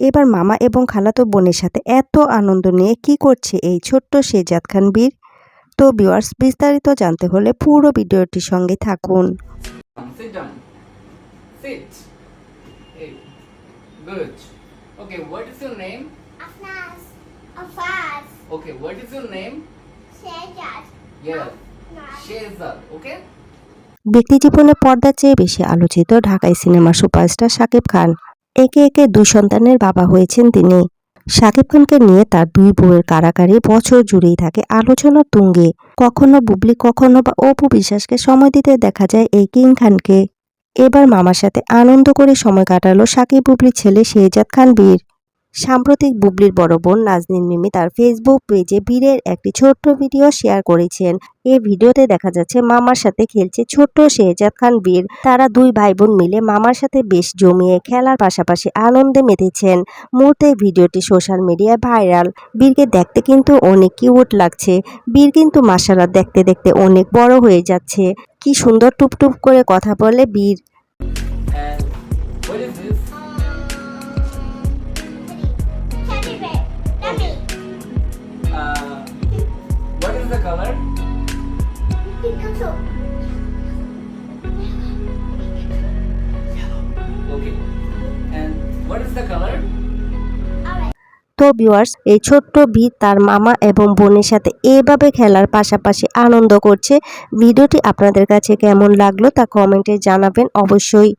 এবার মামা এবং খালাতো বোনের সাথে এত আনন্দ নিয়ে কি করছে এই ছোট্ট শেজাদ খান বীর তো ভিউয়ার্স বিস্তারিত জানতে হলে পুরো ভিডিওটির সঙ্গে থাকুন Down, Sit down. Sit. Hey. Good. Okay, what is your name? Afnas. Afaz. Okay, what is your name? Shejad. Yes. Shehzad. Okay? ব্যক্তিজীবনে পর্দার চেয়ে বেশি আলোচিত ঢাকাই সিনেমার সুপারস্টার শাকিব খান একে একে দুই সন্তানের বাবা হয়েছেন তিনি। শাকিব খানকে নিয়ে তার দুই বউয়ের কারাকারি বছর জুড়েই থাকে আলোচনা তুঙ্গে। কখনো বুবলি, কখনো বা অপু বিশ্বাসকে সময় দিতে দেখা যায় এই কিং খানকে। এবার মামার সাথে আনন্দ করে সময় কাটালো সাকিব বুবলির ছেলে শেহজাদ খান বীর সাম্প্রতিক বুবলির বড় বোন নাজনীন মিমি তার ফেসবুক পেজে বীরের একটি ছোট্ট ভিডিও শেয়ার করেছেন। এই ভিডিওতে দেখা যাচ্ছে মামার সাথে খেলছে ছোট্ট শেহজাদ খান বীর। তারা দুই ভাই বোন মিলে মামার সাথে বেশ জমিয়ে খেলার পাশাপাশি আনন্দে মেতেছেন। মুহূর্তে ভিডিওটি সোশ্যাল মিডিয়ায় ভাইরাল বীরকে দেখতে কিন্তু অনেক কিউট লাগছে। বীর কিন্তু মাসালা দেখতে দেখতে অনেক বড় হয়ে যাচ্ছে। কি সুন্দর টুপটুপ করে কথা বলে বীর। তো ভিউয়ার্স এই ছোট্ট ভি তার মামা এবং বোনের সাথে এভাবে খেলার পাশাপাশি আনন্দ করছে। ভিডিওটি আপনাদের কাছে কেমন লাগল তা কমেন্টে জানাবেন অবশ্যই।